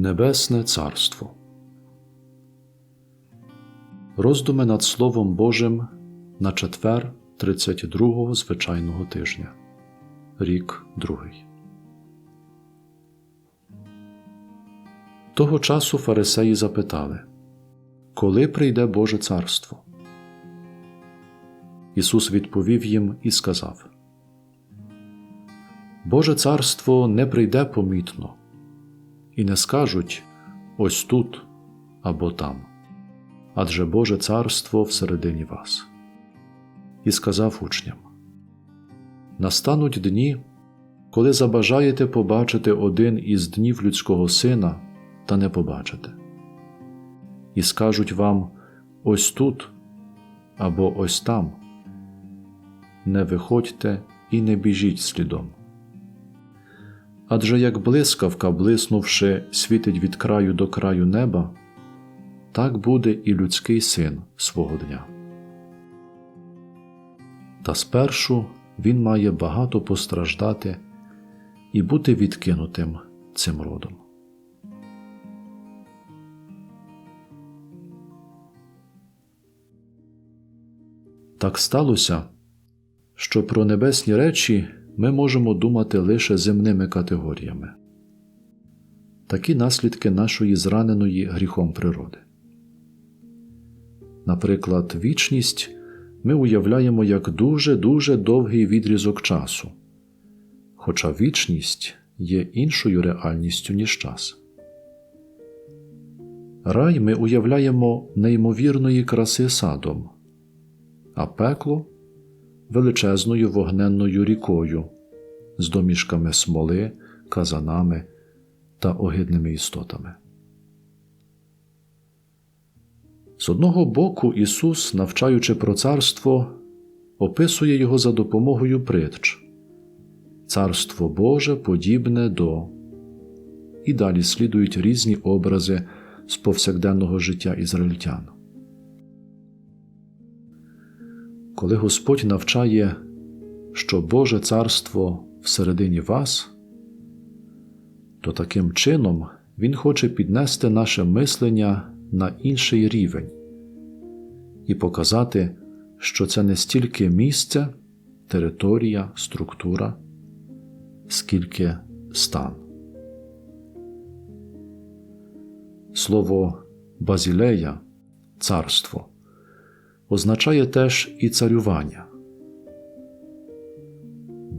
Небесне Царство. Роздуми над Словом Божим на четвер 32-го звичайного тижня. Рік другий. Того часу фарисеї запитали, Коли прийде Боже царство? Ісус відповів їм і сказав: Боже царство не прийде помітно, і не скажуть ось тут або там, адже Боже царство всередині вас. І сказав учням: Настануть дні, коли забажаєте побачити один із днів людського сина, та не побачите, і скажуть вам ось тут або ось там. Не виходьте і не біжіть слідом. Адже як блискавка, блиснувши, світить від краю до краю неба, так буде і людський син свого дня. Та спершу він має багато постраждати і бути відкинутим цим родом. Так сталося, що про небесні речі ми можемо думати лише земними категоріями такі наслідки нашої зраненої гріхом природи. Наприклад, вічність ми уявляємо як дуже-дуже довгий відрізок часу, хоча вічність є іншою реальністю, ніж час. Рай ми уявляємо неймовірної краси садом, а пекло величезною вогненною рікою з домішками смоли, казанами та огидними істотами. З одного боку, Ісус, навчаючи про царство, описує його за допомогою притч Царство Боже подібне до, і далі слідують різні образи з повсякденного життя ізраїльтян. Коли Господь навчає, що Боже царство всередині вас, то таким чином Він хоче піднести наше мислення на інший рівень і показати, що це не стільки місце, територія, структура, скільки стан. Слово Базілея царство означає теж і царювання.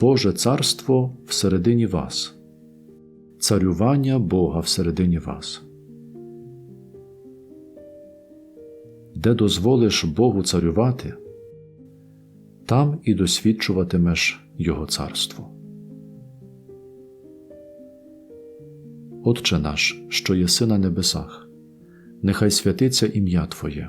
Боже царство всередині вас, царювання Бога всередині вас. Де дозволиш Богу царювати, там і досвідчуватимеш Його царство. Отче наш, що єси на небесах, нехай святиться ім'я Твоє,